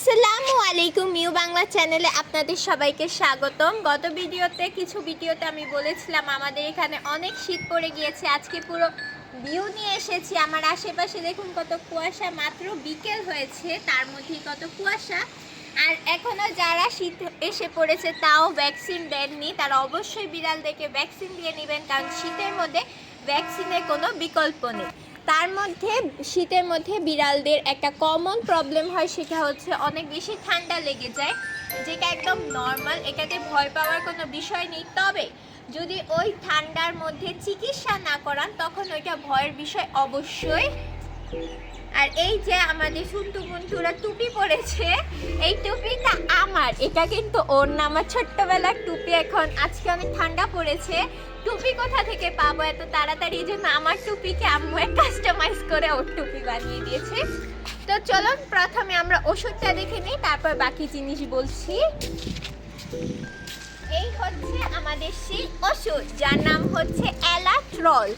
আসসালামু আলাইকুম নিউ বাংলা চ্যানেলে আপনাদের সবাইকে স্বাগতম। গত ভিডিওতে, কিছু ভিডিওতে আমি বলেছিলাম, আমাদের এখানে অনেক শীত পড়ে গিয়েছে। আজকে পুরো ভিউ নিয়ে এসেছি। আমার আশেপাশে দেখুন কত কুয়াশা, মাত্র বিকেল হয়েছে, তার মধ্যেই কত কুয়াশা। আর এখনও যারা শীত এসে পড়েছে, তাও ভ্যাকসিন দেননি। তারা অবশ্যই বিড়াল দেখে ভ্যাকসিন দিয়ে নেবেন, কারণ শীতের মধ্যে ভ্যাকসিনের কোনো বিকল্প নেই। তার মধ্যে, শীতের মধ্যে বিড়ালদের একটা কমন প্রবলেম হয়, সেটা হচ্ছে অনেক বেশি ঠান্ডা লেগে যায়, যেটা একদম নর্মাল এটাতে ভয় পাওয়ার কোনো বিষয় নেই। তবে, যদি ওই ঠান্ডার মধ্যে চিকিৎসা না করান, তখন ওইটা ভয়ের বিষয় অবশ্যই। আর এই যে আমাদের সুন্তু মুন্টুরা টুপি পরেছে, এই টুপিটা আমার, এটা কিন্তু ওর না, আমার ছোট্টবেলার টুপি। এখন আজকে অনেক ঠান্ডা পড়েছে টুপি কোথা থেকে পাবো? এত তাড়াতাড়ি এই জন্য আমার টুপিকে আম্মু কাস্টমাইজ করে ওর টুপি বানিয়ে দিয়েছে। তো চলুন, প্রথমে আমরা ওষুধটা দেখে নিই, তারপর বাকি জিনিস বলছি। এই হচ্ছে আমাদের সেই ওষুধ, যার নাম হচ্ছে অ্যালাট্রল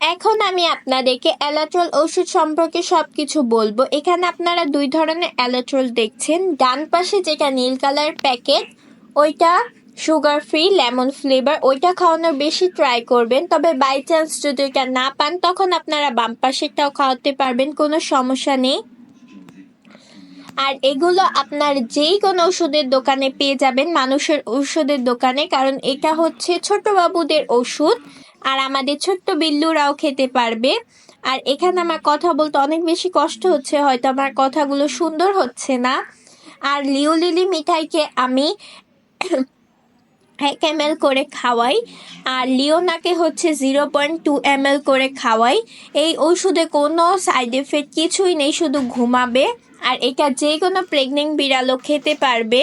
এখন আমি আপনাদেরকে অ্যালাট্রল ওষুধ সম্পর্কে সব কিছু বলব। এখানে আপনারা দুই ধরনের অ্যালাট্রল দেখছেন। ডান পাশে যেটা নীল কালার প্যাকেট, ওইটা সুগার ফ্রি লেমন ফ্লেভার, ওইটা খাওয়ানোর বেশি ট্রাই করবেন। তবে বাই চান্স যদি ওইটা না পান, তখন আপনারা বাম পাশেরটাও খাওয়াতে পারবেন, কোনো সমস্যা নেই। আর এগুলো আপনার যেই কোনো ওষুধের দোকানে পেয়ে যাবেন, মানুষের ওষুধের দোকানে, কারণ এটা হচ্ছে ছোট বাবুদের ওষুধ, আর আমাদের ছোট্ট বিল্লুরাও খেতে পারবে। আর এখানে আমার কথা বলতে অনেক বেশি কষ্ট হচ্ছে, হয়তো আমার কথাগুলো সুন্দর হচ্ছে না। আর লিও লিলি মিঠাইকে আমি এক এম করে খাওয়াই, আর লিওনাকে হচ্ছে জিরো পয়েন্ট টু এম করে খাওয়াই। এই ওষুধে কোনো সাইড এফেক্ট কিছুই নেই, শুধু ঘুমাবে, আর এটা যে কোনো প্রেগনেন্ট বিড়ালও খেতে পারবে।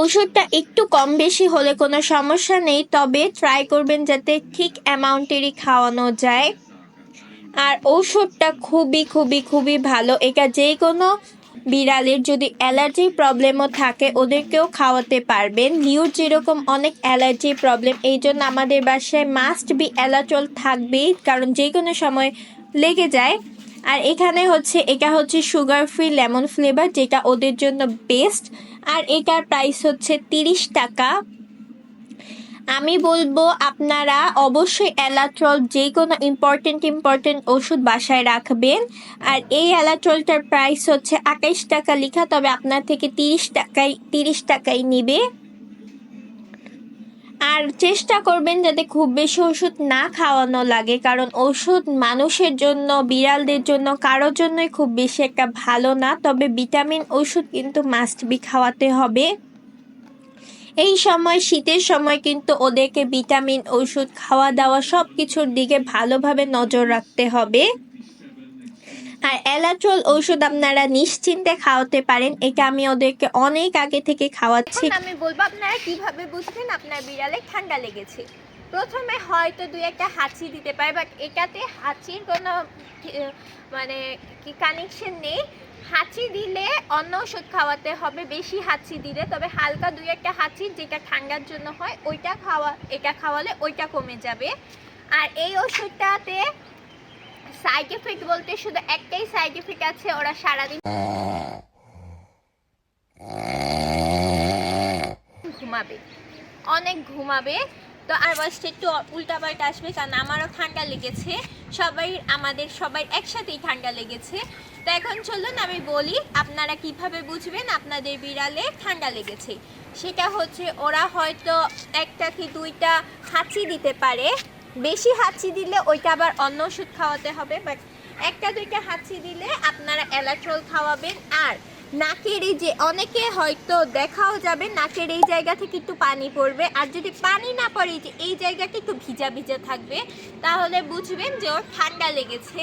ওষুধটা একটু কম বেশি হলে কোনো সমস্যা নেই, তবে ট্রাই করবেন যাতে ঠিক অ্যামাউন্টেরই খাওয়ানো যায়। আর ওষুধটা খুবই খুবই খুবই ভালো। এটা যে কোনো বিড়ালের যদি অ্যালার্জি প্রবলেমও থাকে, ওদেরকেও খাওয়াতে পারবেন। লিওর যেরকম অনেক অ্যালার্জি প্রবলেম, এই জন্য আমাদের বাসায় মাস্ট বি অ্যালাচল থাকবেই, কারণ যে কোনো সময় লেগে যায়। আর এখানে হচ্ছে, এটা হচ্ছে সুগার ফ্রি লেমন ফ্লেভার যেটা ওদের জন্য বেস্ট আর এটার প্রাইস হচ্ছে তিরিশ টাকা। আমি বলব আপনারা অবশ্যই অ্যালাট্রল যে কোনো ইম্পর্টেন্ট ইম্পর্টেন্ট ওষুধ বাসায় রাখবেন। আর এই অ্যালাট্রলটার প্রাইস হচ্ছে আঠাইশ টাকা লেখা, তবে আপনার থেকে তিরিশ টাকায়, তিরিশ টাকাই নিবে। আর চেষ্টা করবেন যাতে খুব বেশি ওষুধ না খাওয়ানো লাগে, কারণ ওষুধ মানুষের জন্য, বিড়ালদের জন্য, কারোর জন্যই খুব বেশি একটা ভালো না, তবে ভিটামিন ওষুধ কিন্তু মাস্ট বি খাওয়াতে হবে। এই সময়, শীতের সময় কিন্তু ওদেরকে ভিটামিন, ওষুধ খাওয়া দাওয়া সব কিছুর দিকে ভালোভাবে নজর রাখতে হবে। আর অ্যালাট্রল ওষুধ আপনারা নিশ্চিন্তে খাওয়াতে পারেন। এটা আমি ওদেরকে অনেক আগে থেকে খাওয়াচ্ছি। আমি বলব, আপনারা কীভাবে বুঝবেন আপনার বিড়ালে ঠান্ডা লেগেছে? প্রথমে হয়তো দুই একটা হাঁচি দিতে পারে বাট এটাতে হাঁচির কোনো মানে কি কানেকশন নেই। হাঁচি দিলে অন্য ওষুধ খাওয়াতে হবে, বেশি হাঁচি দিলে। তবে হালকা দুই একটা হাঁচি যেটা ঠান্ডার জন্য হয়, ওইটা খাওয়া, এটা খাওয়ালে ওইটা কমে যাবে। আর এই ওষুধটাতে সাইড এফেক্ট বলতে শুধু একটাই সাইড এফেক্ট আছে, ওরা সারাদিন ঘুমাবে, অনেক ঘুমাবে। তো আর বাসটা একটু উল্টাপাল্টা আসবে, কারণ আমারও ঠান্ডা লেগেছে। সবাই, আমাদের সবাই একসাথেই ঠান্ডা লেগেছে। তো এখন চলুন আমি বলি আপনারা কীভাবে বুঝবেন আপনাদের বিড়ালে ঠান্ডা লেগেছে। সেটা হচ্ছে ওরা হয়তো একটা কি দুইটা হাঁচি দিতে পারে। বেশি হাঁচি দিলে ওইটা আবার অন্য ওষুধ খাওয়াতে হবে বাট একটা দুইটা হাঁচি দিলে আপনারা অ্যালাট্রল খাওয়াবেন। আর নাকের এই যে অনেকে হয়তো দেখাও যাবে, নাকের এই জায়গা থেকে একটু পানি পড়বে। আর যদি পানি না পড়ে, এই যে এই জায়গাটা একটু ভিজা ভিজা থাকবে, তাহলে বুঝবেন যে ওর ঠান্ডা লেগেছে।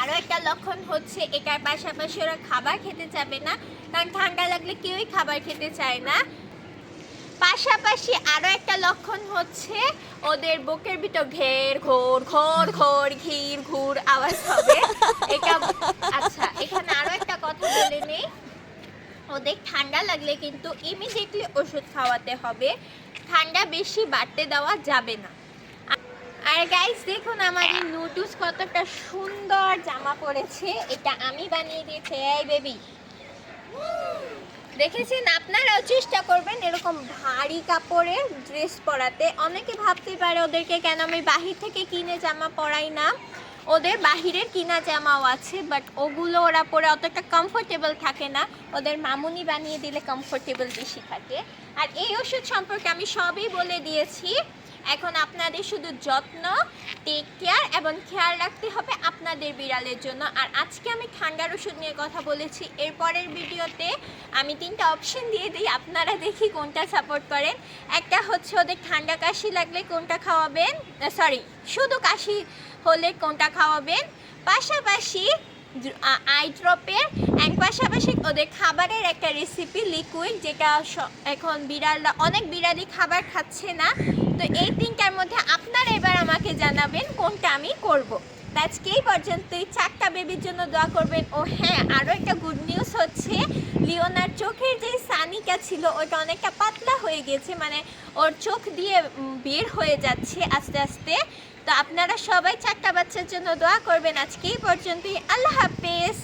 আরও একটা লক্ষণ হচ্ছে, এটার পাশাপাশি ওরা খাবার খেতে চাবে না, কারণ ঠান্ডা লাগলে কেউই খাবার খেতে চায় না। পাশাপাশি আরও একটা লক্ষণ হচ্ছে, ওদের বুকের ভিতর ঘের ঘোর ঘোর ঘোর ঘির ঘুর আওয়াজ হবে। এটা আচ্ছা এখানে আরও একটা কথা বলে নেই। ওদের ঠান্ডা লাগলে কিন্তু ইমিডিয়েটলি ওষুধ খাওয়াতে হবে। ঠান্ডা বেশি বাড়তে দেওয়া যাবে না। আর গাইস দেখুন আমার এই কতটা সুন্দর জামা পড়েছে। এটা আমি বানিয়ে দিয়েছি এই বেবি দেখেছেন? আপনারাও চেষ্টা করবেন এরকম ভারী কাপড়ের ড্রেস পরাতে। অনেকে ভাবতে পারে ওদেরকে কেন আমি বাহির থেকে কিনে জামা পরাই না। ওদের বাহিরের কিনা জামাও আছে বাট ওগুলো ওরা পরে অতটা কমফোর্টেবল থাকে না। ওদের মামুনি বানিয়ে দিলে কমফোর্টেবল বেশি থাকে। আর এই ওষুধ সম্পর্কে আমি সবই বলে দিয়েছি। এখন আপনাদের শুধু যত্ন টেক কেয়ার এবং খেয়াল রাখতে হবে আপনাদের বিড়ালের জন্য। আর আজকে আমি ঠান্ডার ওষুধ নিয়ে কথা বলেছি। এরপরের ভিডিওতে আমি তিনটা অপশন দিয়ে দিই। আপনারা দেখি কোনটা সাপোর্ট করেন। একটা হচ্ছে ওদের ঠান্ডা কাশি লাগলে কোনটা খাওয়াবেন? সরি শুধু কাশি হলে কোনটা খাওয়াবেন? পাশাপাশি আই ড্রপের অ্যান্ড পাশাপাশি ওদের খাবারের একটা রেসিপি লিকুইড যেটা এখন বিড়ালরা অনেক বিড়ালই খাবার খাচ্ছে না। তো এই তিনটার মধ্যে আপনারা এবার আমাকে জানাবেন কোনটা আমি করব। আজকে এই পর্যন্তই। চারটা বেবির জন্য দোয়া করবেন। ও হ্যাঁ আরও একটা গুড নিউজ হচ্ছে, লিওনার চোখের যে সানিকা ছিল, ওটা অনেকটা পাতলা হয়ে গেছে। মানে ওর চোখ দিয়ে বের হয়ে যাচ্ছে আস্তে আস্তে। তো আপনারা সবাই চারটা বাচ্চার জন্য দোয়া করবেন আজকে এই পর্যন্তই। আল্লাহ হাফেজ।